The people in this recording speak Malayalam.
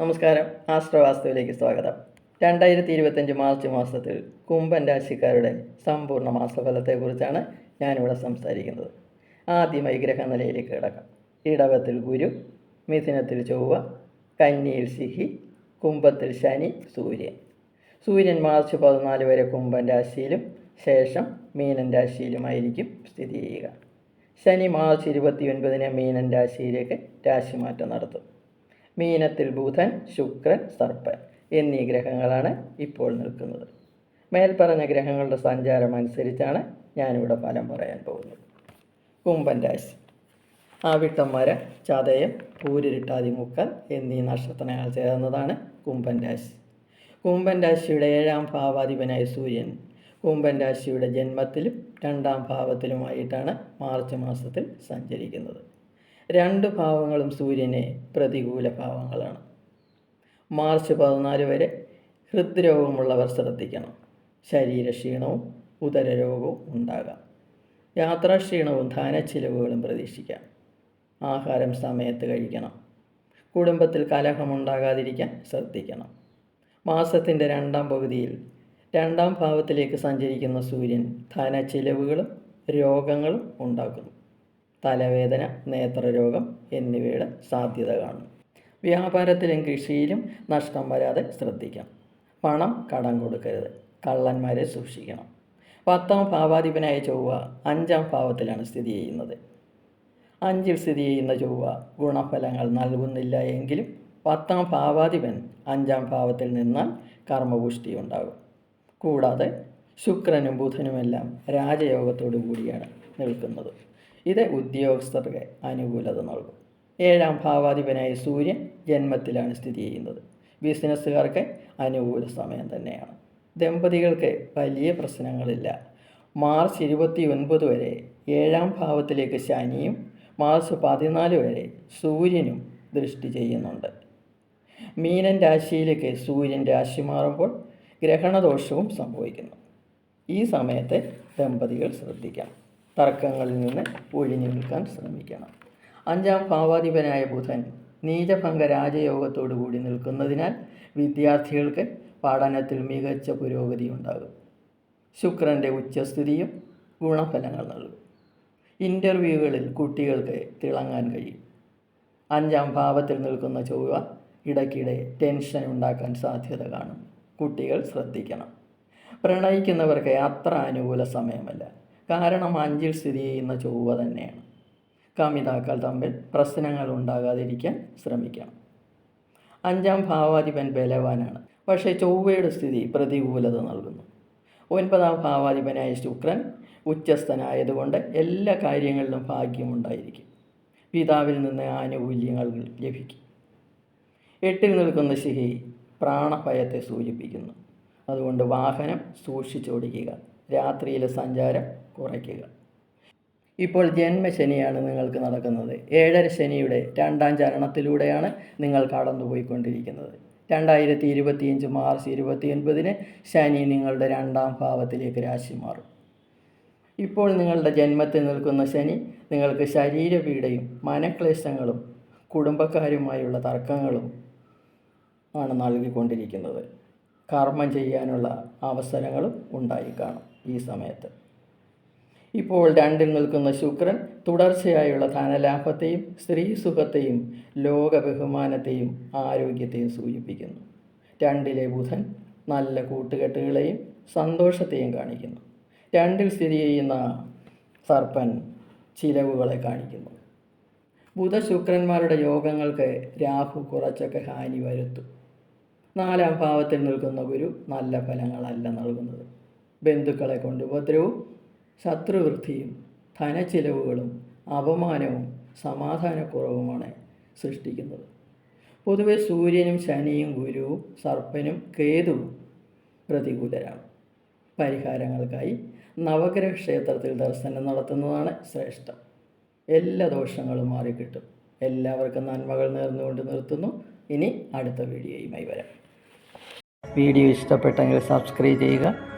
നമസ്കാരം. ആസ്ട്രവാസ്തുവിലേക്ക് സ്വാഗതം. രണ്ടായിരത്തി ഇരുപത്തഞ്ച് മാർച്ച് മാസത്തിൽ കുംഭൻ രാശിക്കാരുടെ സമ്പൂർണ മാസഫലത്തെക്കുറിച്ചാണ് ഞാനിവിടെ സംസാരിക്കുന്നത്. ആദ്യമായി ഗ്രഹനിലയിലേക്ക് കിടക്കാം. ഇടവത്തിൽ ഗുരു മിഥുനത്തിൽ ചൊവ്വ കന്നിയിൽ സിഹി കുംഭത്തിൽ ശനി സൂര്യൻ. സൂര്യൻ മാർച്ച് പതിനാല് വരെ കുംഭൻ രാശിയിലും ശേഷം മീനൻ രാശിയിലുമായിരിക്കും സ്ഥിതി ചെയ്യുക. ശനി മാർച്ച് ഇരുപത്തിയൊൻപതിന് മീനൻ രാശിയിലേക്ക് രാശിമാറ്റം നടത്തും. മീനത്തിൽ ബുധൻ ശുക്രൻ സർപ്പൻ എന്നീ ഗ്രഹങ്ങളാണ് ഇപ്പോൾ നിൽക്കുന്നത്. മേൽപ്പറഞ്ഞ ഗ്രഹങ്ങളുടെ സഞ്ചാരം അനുസരിച്ചാണ് ഞാനിവിടെ ഫലം പറയാൻ പോകുന്നത്. കുംഭൻ രാശി. ആവിട്ടം മര ചതയം പൂരിട്ടാതി മുക്കൽ എന്നീ നക്ഷത്രങ്ങൾ ചേർന്നതാണ് കുംഭൻ രാശി. കുംഭൻ രാശിയുടെ ഏഴാം ഭാവാധിപനായ സൂര്യൻ. കുംഭൻ രാശിയുടെ ജന്മത്തിലും രണ്ടാം ഭാവത്തിലുമായിട്ടാണ് മാർച്ച് മാസത്തിൽ സഞ്ചരിക്കുന്നത്. രണ്ട് ഭാവങ്ങളും സൂര്യനെ പ്രതികൂല ഭാവങ്ങളാണ്. മാർച്ച് പതിനാല് വരെ ഹൃദ്രോഗമുള്ളവർ ശ്രദ്ധിക്കണം. ശരീരക്ഷീണവും ഉദരരോഗവും ഉണ്ടാകാം. യാത്രാക്ഷീണവും ധനച്ചിലവുകളും പ്രതീക്ഷിക്കാം. ആഹാരം സമയത്ത് കഴിക്കണം. കുടുംബത്തിൽ കലഹമുണ്ടാകാതിരിക്കാൻ ശ്രദ്ധിക്കണം. മാസത്തിന്റെ രണ്ടാം പകുതിയിൽ രണ്ടാം ഭാവത്തിലേക്ക് സഞ്ചരിക്കുന്ന സൂര്യൻ ധനച്ചിലവുകളും രോഗങ്ങളും ഉണ്ടാക്കുന്നു. തലവേദന നേത്രരോഗം എന്നിവയുടെ സാധ്യത കാണും. വ്യാപാരത്തിലും കൃഷിയിലും നഷ്ടം വരാതെ ശ്രദ്ധിക്കണം പണം കടം കൊടുക്കരുത്. കള്ളന്മാരെ സൂക്ഷിക്കണം. പത്താം ഭാവാധിപനായ ചൊവ്വ അഞ്ചാം ഭാവത്തിലാണ് സ്ഥിതി ചെയ്യുന്നത്. അഞ്ചിൽ സ്ഥിതി ചെയ്യുന്ന ചൊവ്വ ഗുണഫലങ്ങൾ നൽകുന്നില്ല എങ്കിലും പത്താം ഭാവാധിപൻ അഞ്ചാം ഭാവത്തിൽ നിന്നാൽ കർമ്മപുഷ്ടി ഉണ്ടാകും. കൂടാതെ ശുക്രനും ബുധനുമെല്ലാം രാജയോഗത്തോടു കൂടിയാണ് നിൽക്കുന്നത്. ഇത് ഉദ്യോഗസ്ഥർക്ക് അനുകൂലത നൽകും. ഏഴാം ഭാവാധിപനായ സൂര്യൻ ജന്മത്തിലാണ് സ്ഥിതി ചെയ്യുന്നത്. ബിസിനസ്സുകാർക്ക് അനുകൂല സമയം തന്നെയാണ്. ദമ്പതികൾക്ക് വലിയ പ്രശ്നങ്ങളില്ല. മാർച്ച് ഇരുപത്തി ഒൻപത് വരെ ഏഴാം ഭാവത്തിലേക്ക് ശനിയും മാർച്ച് പതിനാല് വരെ സൂര്യനും ദൃഷ്ടി ചെയ്യുന്നുണ്ട്. മീനൻ രാശിയിലേക്ക് സൂര്യൻ രാശി മാറുമ്പോൾ ഗ്രഹണദോഷവും സംഭവിക്കുന്നു. ഈ സമയത്തെ ദമ്പതികൾ ശ്രദ്ധിക്കണം. തർക്കങ്ങളിൽ നിന്ന് ഒഴിഞ്ഞു നിൽക്കാൻ ശ്രമിക്കണം. അഞ്ചാം ഭാവാധിപനായ ബുധൻ നീചഭംഗ രാജയോഗത്തോടു കൂടി നിൽക്കുന്നതിനാൽ വിദ്യാർത്ഥികൾക്ക് പഠനത്തിൽ മികച്ച പുരോഗതി ഉണ്ടാകും. ശുക്രന്റെ ഉച്ചസ്ഥിതിയും ഗുണഫലങ്ങൾ നൽകും. ഇന്റർവ്യൂകളിൽ കുട്ടികൾക്ക് തിളങ്ങാൻ കഴിയും. അഞ്ചാം ഭാവത്തിൽ നിൽക്കുന്ന ചൊവ്വ ഇടയ്ക്കിടെ ടെൻഷൻ ഉണ്ടാക്കാൻ സാധ്യത കാണും. കുട്ടികൾ ശ്രദ്ധിക്കണം. പ്രണയിക്കുന്നവർക്ക് അത്ര അനുകൂല സമയമല്ല. കാരണം അഞ്ചിൽ സ്ഥിതി ചെയ്യുന്ന ചൊവ്വ തന്നെയാണ്. കമിതാക്കൾ തമ്മിൽ പ്രശ്നങ്ങൾ ഉണ്ടാകാതിരിക്കാൻ ശ്രമിക്കണം അഞ്ചാം ഭാവാധിപൻ ബലവാനാണ്. പക്ഷേ ചൊവ്വയുടെ സ്ഥിതി പ്രതികൂലത നൽകുന്നു. ഒൻപതാം ഭാവാധിപനായ ശുക്രൻ ഉച്ചസ്ഥനായതുകൊണ്ട് എല്ലാ കാര്യങ്ങളിലും ഭാഗ്യമുണ്ടായിരിക്കും. പിതാവിൽ നിന്ന് ആനുകൂല്യങ്ങൾ ലഭിക്കും. എട്ടിൽ നിൽക്കുന്ന ശിഹി പ്രാണഭയത്തെ സൂചിപ്പിക്കുന്നു. അതുകൊണ്ട് വാഹനം സൂക്ഷിച്ചോടിക്കുക. രാത്രിയിലെ സഞ്ചാരം കുറയ്ക്കുക. ഇപ്പോൾ ജന്മശനിയാണ് നിങ്ങൾക്ക് നടക്കുന്നത്. ഏഴര ശനിയുടെ രണ്ടാം ചരണത്തിലൂടെയാണ് നിങ്ങൾ കടന്നുപോയിക്കൊണ്ടിരിക്കുന്നത്. രണ്ടായിരത്തി ഇരുപത്തിയഞ്ച് മാർച്ച് ഇരുപത്തിയൊൻപതിന് ശനി നിങ്ങളുടെ രണ്ടാം ഭാവത്തിലേക്ക് രാശി മാറും. ഇപ്പോൾ നിങ്ങളുടെ ജന്മത്തിൽ നിൽക്കുന്ന ശനി നിങ്ങൾക്ക് ശരീരപീഡയും മനക്ലേശങ്ങളും കുടുംബക്കാരുമായുള്ള തർക്കങ്ങളും ആണ് നൽകിക്കൊണ്ടിരിക്കുന്നത്. കർമ്മം ചെയ്യാനുള്ള അവസരങ്ങളും ഉണ്ടായി കാണും. ഈ സമയത്ത്. ഇപ്പോൾ രണ്ടിൽ നിൽക്കുന്ന ശുക്രൻ തുടർച്ചയായുള്ള ധനലാഭത്തെയും സ്ത്രീ സുഖത്തെയും ലോക ബഹുമാനത്തെയും ആരോഗ്യത്തെയും സൂചിപ്പിക്കുന്നു. രണ്ടിലെ ബുധൻ നല്ല കൂട്ടുകെട്ടുകളെയും സന്തോഷത്തെയും കാണിക്കുന്നു. രണ്ടിൽ സ്ഥിതി ചെയ്യുന്ന സർപ്പൻ ചിലവുകളെ കാണിക്കുന്നു. ബുധശുക്രന്മാരുടെ യോഗങ്ങൾക്ക് രാഹു കുറച്ചൊക്കെ ഹാനി വരുത്തും. നാലാം ഭാവത്തിൽ നിൽക്കുന്ന ഗുരു നല്ല ഫലങ്ങളല്ല നൽകുന്നത്. ബന്ധുക്കളെ കൊണ്ട് ഉപദ്രവവും ശത്രുവൃത്തിയും ധനച്ചിലവുകളും അപമാനവും സമാധാനക്കുറവുമാണ് സൃഷ്ടിക്കുന്നത്. പൊതുവെ സൂര്യനും ശനിയും ഗുരുവും സർപ്പനും കേതുവും പ്രതികൂലരാണ്. പരിഹാരങ്ങൾക്കായി നവഗ്രഹ ക്ഷേത്രത്തിൽ ദർശനം നടത്തുന്നതാണ് ശ്രേഷ്ഠം. എല്ലാ ദോഷങ്ങളും മാറിക്കിട്ടും. എല്ലാവർക്കും നന്മകൾ നേർന്നുകൊണ്ട് നിർത്തുന്നു. ഇനി അടുത്ത വീഡിയോയുമായി വരാം. വീഡിയോ ഇഷ്ടപ്പെട്ടെങ്കിൽ സബ്സ്ക്രൈബ് ചെയ്യുക.